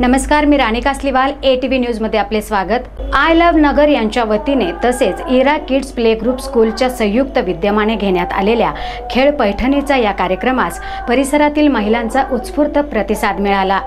नमस्कार मी Rani Kasliwal A T V न्यूजमध्ये आपले स्वागत. आय लव्ह नगर यांच्या वतीने तसेच इरा किड्स प्ले ग्रुप स्कूलच्या संयुक्त विद्यमाने घेण्यात आलेल्या खेळ पैठणीचा या कार्यक्रमास परिसरातील महिलांचा उत्स्फूर्त प्रतिसाद मिळाला.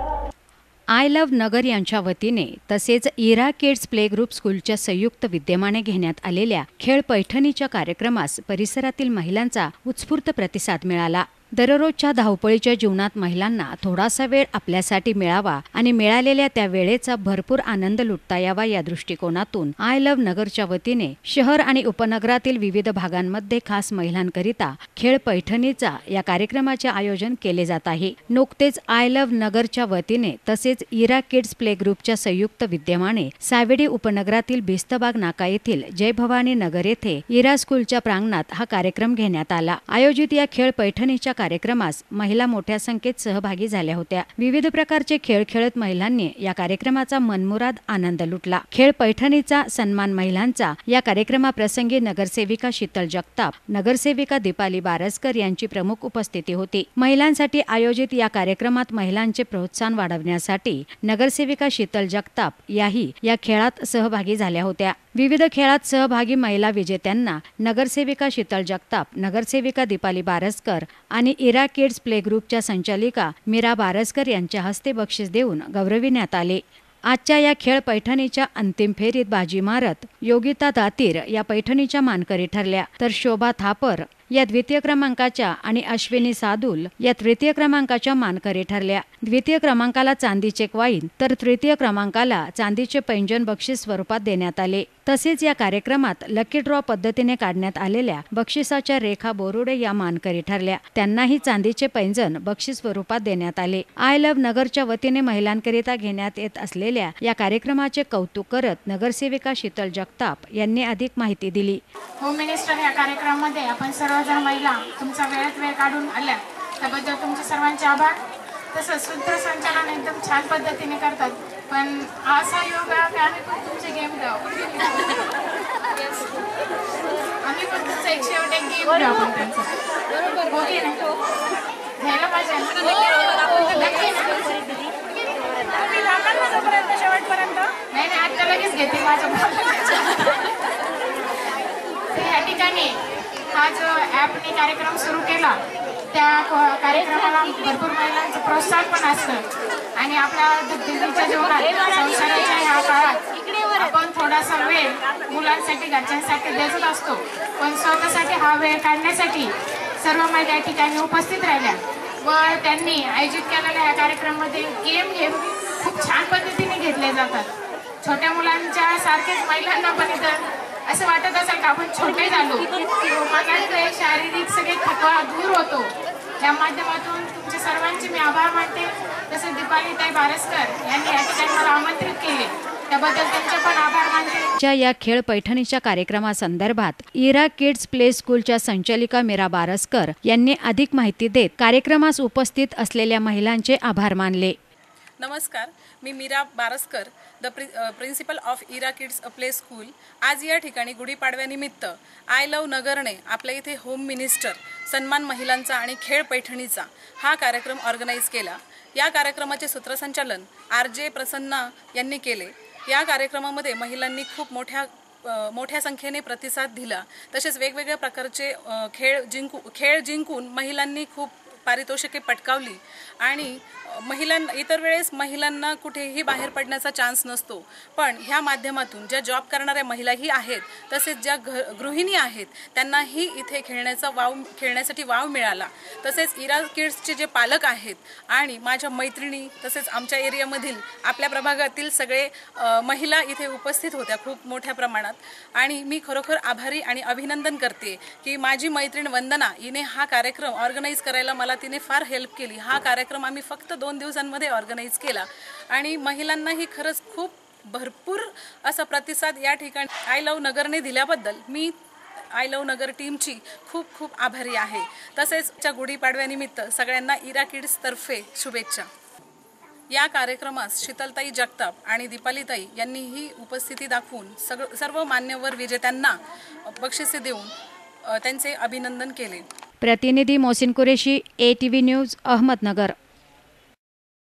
आय लव्ह नगर यांच्या वतीने तसेच इरा किड्स प्ले ग्रुप स्कूलच्या संयुक्त विद्यमाने घेण्यात आलेल्या खेळ पैठणीच्या कार्यक्रमास परिसरातील महिलांचा उत्स्फूर्त प्रतिसाद मिळाला. दररोजच्या धावपळीच्या जीवनात महिलांना थोडासा वेळ आपल्यासाठी मिळावा आणि मिळालेल्या त्या वेळेचा भरपूर आनंद लुटता यावा या दृष्टिकोनातून आय लव्ह नगरच्या वतीने शहर आणि उपनगरातील विविध भागांमध्ये खास महिलांकरिता खेळ पैठणीचा या कार्यक्रमाचे आयोजन केले जात आहे. नुकतेच आय लव्ह नगरच्या वतीने तसेच इरा किड्स प्ले ग्रुपच्या संयुक्त विद्यमाने सावेडी उपनगरातील भिस्तबाग नाका येथील जय भवानी नगर येथे इरा स्कूलच्या प्रांगणात हा कार्यक्रम घेण्यात आला. आयोजित या खेळ पैठणीच्या कार्यक्रमास महिला मोठ्या संख्येत सहभागी झाल्या होत्या. विविध प्रकारचे खेळ खेळत महिलांनी या कार्यक्रमाचा मनमुराद आनंद लुटला. खेळ पैठणीचा सन्मान महिलांचा या कार्यक्रमाप्रसंगी नगरसेविका शीतल जगताप नगरसेविका दीपाली बारसकर यांची प्रमुख उपस्थिती होती. महिलांसाठी आयोजित या कार्यक्रमात महिलांचे प्रोत्साहन वाढवण्यासाठी नगरसेविका शीतल जगताप याही या खेळात सहभागी झाल्या होत्या. विविध खेळात सहभागी महिला विजेत्यांना नगरसेविका शीतल जगताप नगरसेविका दीपाली बारसकर आणि इरा किड्स प्ले ग्रुपच्या संचालिका मीरा बारसकर यांच्या हस्ते बक्षीस देऊन गौरविण्यात आले. आजच्या या खेळ पैठणीच्या अंतिम फेरीत बाजी मारत योगिता दातीर या पैठणीच्या मानकरी ठरल्या. तर शोभा थापर या द्वितीय क्रमांकाच्या आणि अश्विनी सादुल या तृतीय क्रमांकाच्या मानकरी ठरल्या. द्वितीय क्रमांकाला चांदीचे क्वाईन तर तृतीय क्रमांकाला चांदीचे पैंजन बक्षीस स्वरूपात देण्यात आले. तसेच या कार्यक्रमात लकी ड्रॉ पद्धतीने काढण्यात आलेल्या बक्षिसाच्या रेखा बोरुडे या मानकरी ठरल्या. त्यांनाही चांदीचे पैंजन बक्षीस स्वरूपात देण्यात आले. आय लव्ह नगरच्या वतीने महिलांकरिता घेण्यात येत असलेल्या या कार्यक्रमाचे कौतुक करत नगरसेविका शीतल जगताप यांनी अधिक माहिती दिली. होम मिनिस्टर या कार्यक्रमामध्ये आपण हजार महिला तुमचा वेळेत वेळ काढून आल्या. त्याबद्दल तुमचे सर्वांचे आभार. तसंच सूत्रसंचालन एकदम छान पद्धतीने करतात. पण असा योग आहे की आम्ही पण तुमचे गेम गाव आम्ही पण तुमचा एक शेवट एक गेम गाव पण. त्यांचा की नाही घ्यायला पाहिजे. तुम्ही ना शेवटपर्यंत. नाही नाही आता लगेच घेते माझ्या तर या ठिकाणी. हा जो ॲपने कार्यक्रम सुरू केला त्या कार्यक्रमाला भरपूर महिलांचं प्रोत्साहन पण असतं. आणि आपल्या दिल्लीच्या जीवनात संसाराच्या ह्या काळात आपण थोडासा वेळ मुलांसाठी घरच्यांसाठी देतच असतो. पण स्वतःसाठी हा वेळ काढण्यासाठी सर्व महिला या ठिकाणी उपस्थित राहिल्या. व त्यांनी आयोजित केलेल्या या कार्यक्रमामध्ये गेम हे खूप छान पद्धतीने घेतले जातात. छोट्या मुलांच्या सारखेच महिलांना पण इथं असं वाटत असेल का आपण छोटे झालो? शारीरिक सगळे थकवा दूर होतो. या माध्यमातून तुमचे सर्वांचे मी आभार मानते. तसेच दीपालीताई बारसकर यांनी या ठिकाणी मला आमंत्रित केले. च्या या खेळ पैठणीच्या कार्यक्रमासंदर्भात इरा किड्स प्ले स्कूलच्या संचालिका मीरा बारसकर यांनी अधिक माहिती देत कार्यक्रमास उपस्थित असलेल्या महिलांचे आभार मानले. नमस्कार मी Meera Baraskar the pri principal of Ira kids play school आज या ठिकाणी गुढीपाडव्यानिमित्त आय लव नगरने आपल्या इथे होम मिनिस्टर सन्मान महिलांचा आणि खेळ पैठणीचा हा कार्यक्रम ऑर्गनाईज केला. या कार्यक्रमाचे सूत्रसंचालन आर जे प्रसन्ना यांनी केले. या कार्यक्रमामध्ये महिलांनी खूप मोठ्या uh, मोठ्या संख्येने प्रतिसाद दिला. तसेच वेगवेगळ्या प्रकारचे uh, खेळ जिंकू खेळ जिंकून महिलांनी खूप पारितोषिके पटकावली. आणि महिलां महिलांना इतर वेळेस महिलांना कुठेही बाहेर पडण्याचा चान्स नसतो. पण ह्या माध्यमातून ज्या जॉब करणाऱ्या महिलाही आहेत तसेच ज्या घ गृहिणी आहेत त्यांनाही इथे खेळण्याचा वाव खेळण्यासाठी वाव मिळाला. तसेच इरा किड्सचे जे पालक आहेत आणि माझ्या मैत्रिणी तसेच आमच्या एरियामधील आपल्या प्रभागातील सगळे महिला इथे उपस्थित होत्या खूप मोठ्या प्रमाणात. आणि मी खरोखर आभारी आणि अभिनंदन करते की माझी मैत्रीण वंदना हिने हा कार्यक्रम ऑर्गनाईज करायला मला तिने फार हेल्प केली. हा कार्यक्रम आम्ही फक्त दोन दिवसांमध्ये ऑर्गनाईज केला. आणि महिलांनाही खरंच खूप भरपूर असा प्रतिसाद या ठिकाणी आय लव नगरने दिल्याबद्दल मी आय लव नगर टीमची खूप खूप आभारी आहे. तसेच च्या गुढीपाडव्यानिमित्त सगळ्यांना इरा किड्सतर्फे शुभेच्छा. या कार्यक्रमास शीतलताई जगताप आणि दीपालीताई यांनीही उपस्थिती दाखवून सग सर्व मान्यवर विजेत्यांना बक्षिसे देऊन त्यांचे अभिनंदन केले. प्रतिनिधी Mohsin Qureshi A T V news Ahmednagar.